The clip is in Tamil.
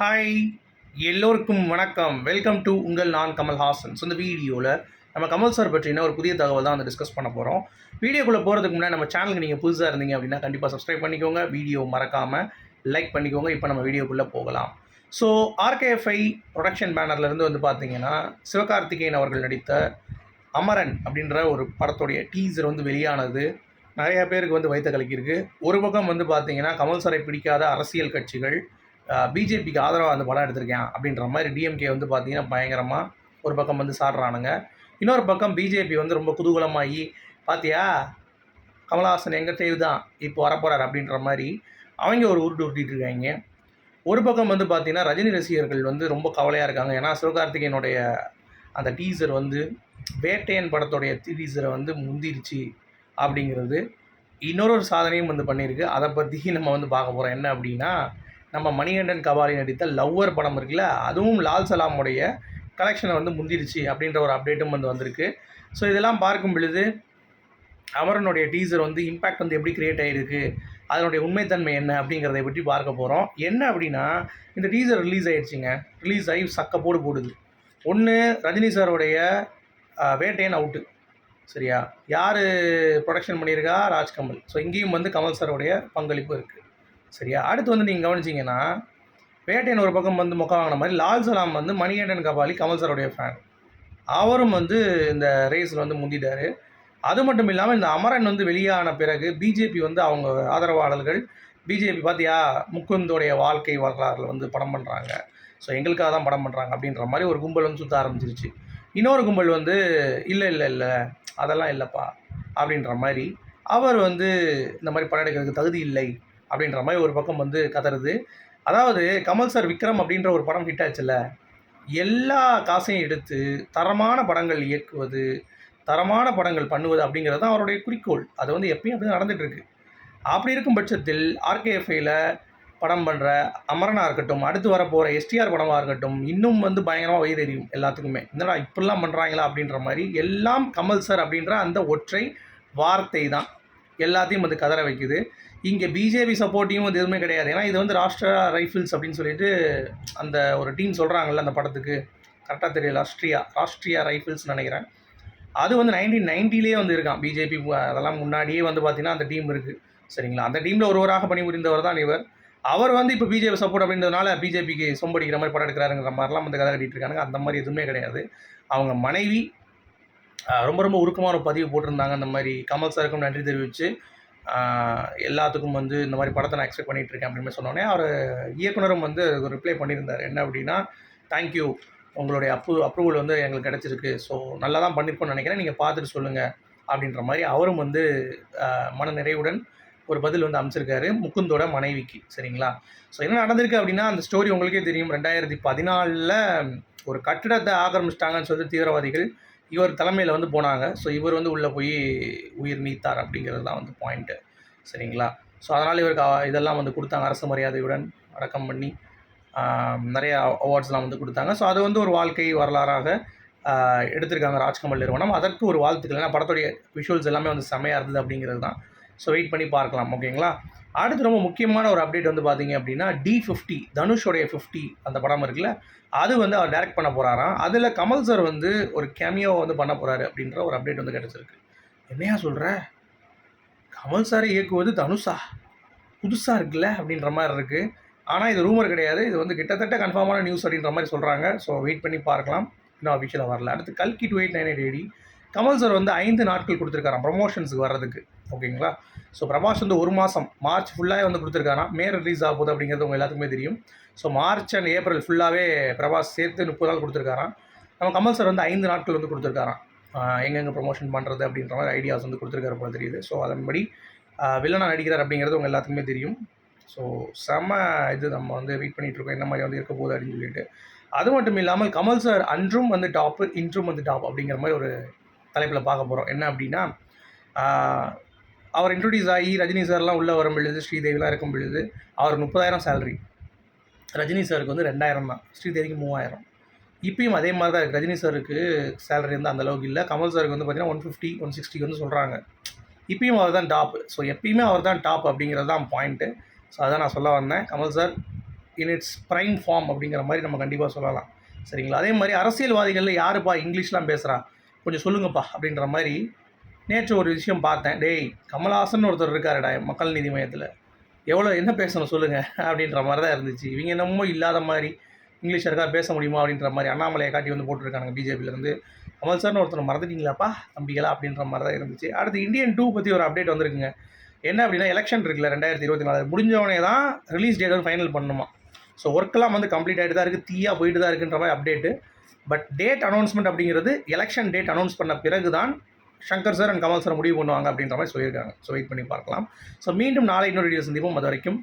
ஹாய் எல்லோருக்கும் வணக்கம். வெல்கம் டு உங்கள் நான் கமல்ஹாசன். ஸோ இந்த வீடியோவில் நம்ம கமல் சார் பற்றின ஒரு புதிய தகவல் தான் வந்து டிஸ்கஸ் பண்ண போகிறோம் வீடியோக்குள்ளே போகிறதுக்கு முன்னாடி நம்ம சேனலுக்கு நீங்கள் புதுசாக இருந்தீங்க அப்படின்னா கண்டிப்பாக சப்ஸ்கிரைப் பண்ணிக்கோங்க. வீடியோ மறக்காமல் லைக் பண்ணிக்கோங்க. இப்போ நம்ம வீடியோக்குள்ளே போகலாம். ஸோ ஆர்கேஎஃப்ஐ ப்ரொடக்ஷன் பேனர்லேருந்து வந்து பார்த்தீங்கன்னா சிவகார்த்திகேயன் அவர்கள் நடித்த அமரன் அப்படின்ற ஒரு படத்துடைய டீசர் வந்து வெளியானது. நிறையா பேருக்கு வந்து வைத்த கலக்கியிருக்கு. ஒரு பக்கம் வந்து பார்த்தீங்கன்னா கமல் சாரை பிடிக்காத அரசியல் கட்சிகள் பிஜேபிக்கு ஆதரவாக அந்த படம் எடுத்திருக்கேன் அப்படின்ற மாதிரி டிஎம்கே வந்து பார்த்தீங்கன்னா பயங்கரமாக ஒரு பக்கம் வந்து சாடுறானுங்க. இன்னொரு பக்கம் பிஜேபி வந்து ரொம்ப குதூகலமாகி பார்த்தியா கமலஹாசன் எங்கள் தெய்வு தான் இப்போ வரப்போகிறார் அப்படின்ற மாதிரி அவங்க ஒரு உருட்டு உருட்டிட்டு இருக்காங்க. ஒரு பக்கம் வந்து பார்த்தீங்கன்னா ரஜினி ரசிகர்கள் வந்து ரொம்ப கவலையாக இருக்காங்க. ஏன்னா சிவகார்த்திகேயனுடைய அந்த டீசர் வந்து வேட்டையன் படத்துடைய டீசரை வந்து முந்திருச்சு அப்படிங்கிறது இன்னொரு ஒரு சாதனையும் வந்து பண்ணியிருக்கு. அதை பற்றி நம்ம வந்து பார்க்க போகிறோம் என்ன அப்படின்னா நம்ம மணிகண்டன் கபாலி நடித்த லவ்வர் படம் இருக்குல்ல அதுவும் லால் சலாமுடைய கலெக்ஷனை வந்து முந்திருச்சு அப்படின்ற ஒரு அப்டேட்டும் வந்து வந்திருக்கு. ஸோ இதெல்லாம் பார்க்கும் பொழுது அமரனுடைய டீசர் வந்து இம்பேக்ட் வந்து எப்படி கிரியேட் ஆகிருக்கு அதனுடைய உண்மைத்தன்மை என்ன அப்படிங்கிறத பற்றி பார்க்க போகிறோம் என்ன அப்படின்னா இந்த டீசர் ரிலீஸ் ஆகிடுச்சிங்க ரிலீஸ் ஆகி சக்க போடு போடுது. ஒன்று ரஜினி சாருடைய வேட்டையன் அவுட்டு சரியா? யார் ப்ரொடக்ஷன் பண்ணியிருக்கா? ராஜ்கமல். ஸோ இங்கேயும் வந்து கமல் சாருடைய பங்களிப்பு இருக்குது சரியா? அடுத்து வந்து நீங்கள் கவனிச்சிங்கன்னா வேட்டையன் ஒரு பக்கம் வந்து முக்கம் வாங்கின மாதிரி லால் சலாம் வந்து மணிகண்டன் கபாலி கமல் சாருடைய ஃபேன் அவரும் வந்து இந்த ரேஸில் வந்து முந்திட்டார். அது மட்டும் இல்லாமல் இந்த அமரன் வந்து வெளியான பிறகு பிஜேபி வந்து அவங்க ஆதரவாளர்கள் பிஜேபி பார்த்தியா முக்குந்தோடைய வாழ்க்கை வரலாறுல வந்து படம் பண்ணுறாங்க ஸோ எங்களுக்காக தான் படம் பண்ணுறாங்க அப்படின்ற மாதிரி ஒரு கும்பல் வந்து சுற்ற ஆரம்பிச்சிருச்சு. இன்னொரு கும்பல் வந்து இல்லை இல்லை இல்லை அதெல்லாம் இல்லைப்பா அப்படின்ற மாதிரி. அவர் வந்து இந்த மாதிரி படம் எடுக்கிறதுக்கு தகுதி இல்லை. அப்படின்ற மாதிரி ஒரு பக்கம் வந்து கதறுது. அதாவது கமல் சார் விக்ரம் அப்படின்ற ஒரு படம் ஹிட் ஆச்சுல்ல? எல்லா காசையும் எடுத்து தரமான படங்கள் இயக்குவது தரமான படங்கள் பண்ணுவது அப்படிங்கிறது தான் அவருடைய குறிக்கோள். அது வந்து எப்பயும் அப்படி நடந்துகிட்ருக்கு அப்படி இருக்கும் பட்சத்தில் ஆர்கேஎஃப்ஐயில் படம் பண்ணுற அமரனாக இருக்கட்டும் அடுத்து வரப்போகிற எஸ்டிஆர் படமாக இருக்கட்டும் இன்னும் வந்து பயங்கரமாக வயிறு எரியும் எல்லாத்துக்குமே. என்னடா இப்படிலாம் பண்ணுறாங்களா அப்படின்ற மாதிரி எல்லாம் கமல் சார் அப்படின்ற அந்த ஒற்றை வார்த்தை தான் எல்லாத்தையும் வந்து கதற வைக்குது. இங்கே பிஜேபி சப்போர்ட்டையும் வந்து எதுவுமே கிடையாது. ஏன்னா இது வந்து ராஷ்டிரா ரைஃபிள்ஸ் அப்படின்னு சொல்லிட்டு அந்த ஒரு டீம் சொல்கிறாங்கல்ல அந்த படத்துக்கு. கரெக்டாக தெரியல. ராஷ்ட்ரியா ராஷ்ட்ரியா ரைஃபிள்ஸ் நினைக்கிறேன். அது வந்து நைன்டீன் நைன்ட்டிலே வந்து இருக்கான் பிஜேபி அதெல்லாம் முன்னாடியே வந்து பார்த்தீங்கன்னா அந்த டீம் இருக்குது சரிங்களா? அந்த டீமில் ஒருவராக பணிபுரிந்தவர் தான் இவர். அவர் வந்து இப்போ பிஜேபி சப்போர்ட் அப்படின்றதுனால பிஜேபிக்கு சொம்படிக்கிற மாதிரி படம் எடுக்கிறாருங்கிற மாதிரிலாம் வந்து கதை கட்டிட்டு இருக்காங்க அந்த மாதிரி எதுவுமே கிடையாது. அவங்க மனைவி ரொம்ப ரொம்ப உருக்கமான ஒரு பதிவு போட்டிருந்தாங்க. அந்த மாதிரி கமல் சாருக்கும் நன்றி தெரிவித்து எல்லாத்துக்கும் வந்து இந்த மாதிரி படத்தை நான் எக்ஸ்பெக்ட் பண்ணிகிட்ருக்கேன் இருக்கேன் அப்படின்னு சொன்னோடனே அவர் இயக்குனரும் வந்து ஒரு ரிப்ளை பண்ணியிருந்தார். என்ன அப்படின்னா தேங்க்யூ உங்களுடைய அப்ரூ அப்ரூவல் வந்து எங்களுக்கு கிடச்சிருக்கு. ஸோ நல்லா தான் பண்ணியிருக்கோம்னு நினைக்கிறேன். நீங்கள் பார்த்துட்டு சொல்லுங்கள் அப்படின்ற மாதிரி அவரும் வந்து மன நிறைவுடன் ஒரு பதில் வந்து அமைச்சிருக்காரு முகுந்தோட மனைவிக்கு. சரிங்களா? ஸோ என்ன நடந்திருக்கு அப்படின்னா அந்த ஸ்டோரி உங்களுக்கே தெரியும். ரெண்டாயிரத்தி பதினாலில் ஒரு கட்டிடத்தை ஆக்கிரமிச்சிட்டாங்கன்னு சொல்லிட்டு தீவிரவாதிகள் இவர் தலைமையில் வந்து போனாங்க. ஸோ இவர் வந்து உள்ளே போய் உயிர் நீத்தார் அப்படிங்கிறது தான் வந்து பாயிண்ட்டு சரிங்களா? ஸோ அதனால் இவருக்கு இதெல்லாம் வந்து கொடுத்தாங்க. அரசு மரியாதையுடன் அடக்கம் பண்ணி நிறைய அவார்ட்ஸ்லாம் வந்து கொடுத்தாங்க. ஸோ அது வந்து ஒரு வாழ்க்கை வரலாறாக எடுத்திருக்காங்க ராஜ்கமல் நிறுவனம். அதற்கு ஒரு வாழ்த்துக்கள். ஏன்னா படத்துடைய விஷுவல்ஸ் எல்லாமே வந்து செமையாக இருந்தது அப்படிங்கிறது தான் ஸோ வெயிட் பண்ணி பார்க்கலாம் ஓகேங்களா அடுத்து ரொம்ப முக்கியமான ஒரு அப்டேட் வந்து பார்த்தீங்க அப்படின்னா டி ஃபிஃப்டி தனுஷோடைய ஃபிஃப்டி அந்த படம் இருக்குல்ல அது வந்து அவர் டைரக்ட் பண்ண போகிறாராம் அதில் கமல் சார் வந்து ஒரு கேமியோ வந்து பண்ண போகிறாரு அப்படின்ற ஒரு அப்டேட் வந்து கிடச்சிருக்கு. என்னையா சொல்கிற கமல் சாரை இயக்குவது தனுஷா? புதுசாக இருக்குல்ல அப்படின்ற மாதிரி இருக்குது ஆனால் இது ரூமர் கிடையாது. இது வந்து கிட்டத்தட்ட கன்ஃபார்மான நியூஸ் அப்படின்ற மாதிரி சொல்கிறாங்க ஸோ வெயிட் பண்ணி பார்க்கலாம். இன்னும் அஃபிஷியலாக வரல. அடுத்து கல்கி two eight nine eight AD Kamal sir வந்து ஐந்து நாட்கள் கொடுத்துருக்காராம் ப்ரமோஷன்ஸுக்கு வர்றதுக்கு. ஓகேங்களா? ஸோ பிரபாஸ் வந்து ஒரு மாதம் மார்ச் ஃபுல்லாகவே வந்து கொடுத்துருக்காராம். மே ரிலீஸ் ஆக போகுது அப்படிங்கிறது உங்கள் எல்லாத்துக்குமே தெரியும். ஸோ மார்ச் அண்ட் ஏப்ரல் ஃபுல்லாகவே பிரபாஸ் சேர்த்து முப்பது நாள் கொடுத்துருக்காராம். நம்ம கமல் சார் வந்து ஐந்து நாட்கள் வந்து கொடுத்துருக்காராம். எங்கெங்கே ப்ரொமோஷன் பண்ணுறது அப்படின்ற மாதிரி ஐடியாஸ் வந்து கொடுத்துருக்காரு போல தெரியுது. ஸோ அதன்படி வில்லனாக நடிக்கிறார் அப்படிங்கிறது உங்கள் எல்லாத்துக்குமே தெரியும். ஸோ செம இது நம்ம வந்து வெயிட் பண்ணிட்டு இருக்கோம் என்ன மாதிரி வந்து இருக்க போகுது அப்படின்னு சொல்லிட்டு. அது மட்டும் இல்லாமல் கமல் சார் அன்றும் வந்து டாப்பு இன்றும் வந்து டாப் அப்படிங்கிற மாதிரி ஒரு தலைப்பில் பார்க்க போகிறோம். என்ன அப்படின்னா அவர் இன்ட்ரடியூஸ் ஆகி ரஜினி சார்லாம் உள்ளே வரும் பொழுது ஸ்ரீதேவிலாம் இருக்கும் பொழுது அவர் முப்பதாயிரம் சேலரி ரஜினி சாருக்கு வந்து ரெண்டாயிரம் தான். ஸ்ரீதேவிக்கு மூவாயிரம். இப்பயும் அதே மாதிரி தான் இருக்குது ரஜினி சாருக்கு சேலரி வந்து அந்தளவுக்கு இல்லை. கமல் சாருக்கு வந்து பார்த்தீங்கன்னா ஒன் ஃபிஃப்டி ஒன் சிக்ஸ்டி வந்து சொல்கிறாங்க இப்பயும் அவர் தான் டாப் ஸோ எப்பயுமே அவர் தான் டாப் அப்படிங்கிறது தான் பாயிண்ட்டு ஸோ அதான் நான் சொல்ல வந்தேன். Kamal sir in its prime form அப்படிங்கிற மாதிரி நம்ம கண்டிப்பாக சொல்லலாம். சரிங்களா? அதே மாதிரி அரசியல்வாதிகளில் யாருப்பா இங்கிலீஷ்லாம் பேசுகிறா கொஞ்சம் சொல்லுங்கப்பா அப்படின்ற மாதிரி நேற்று ஒரு விஷயம் பார்த்தேன். டேய் கமல்ஹாசன் ஒருத்தர் இருக்காருடா மக்கள் நீதி மையத்தில். எவ்வளோ என்ன பேசணும் சொல்லுங்கள் அப்படின்ற மாதிரி தான் இருந்துச்சு. இவங்க என்னமோ இல்லாத மாதிரி இங்கிலீஷ் இருக்கா பேச முடியுமா அப்படின்ற மாதிரி அண்ணாமலையை காட்டி வந்து போட்டிருக்காங்க பிஜேபியிலேருந்து கமல் சார்னு ஒருத்தர் மறந்துட்டீங்களாப்பா தம்பிகளா அப்படின்ற மாதிரி தான் இருந்துச்சு. அடுத்து இந்தியன் டூ பற்றி ஒரு அப்டேட் வந்திருக்குங்க. என்ன அப்படின்னா எலெக்ஷன் இருக்குல்ல ரெண்டாயிரத்தி இருபத்தி நாலு. முடிஞ்சவனே தான் ரிலீஸ் டேட் வந்து ஃபைனல் பண்ணணுமா. ஸோ ஒர்க்கெல்லாம் வந்து கம்ப்ளீட் ஆகிட்டு தான் இருக்குது தீயாக போயிட்டு தான் இருக்குன்ற மாதிரி அப்டேட்டு பட் டேட் அனௌன்ஸ்மெண்ட் அப்படிங்கிறது எலெக்ஷன் டேட் அனௌன்ஸ் பண்ண பிறகு தான் Shankar sir and Kamal sir முடிவு பண்ணுவாங்க அப்படின்ற மாதிரி சொல்லியிருக்காங்க. ஸோ வெயிட் பண்ணி பார்க்கலாம். ஸோ மீண்டும் நாளை இன்னொரு வீடியோ சந்திப்போம். அது வரைக்கும்.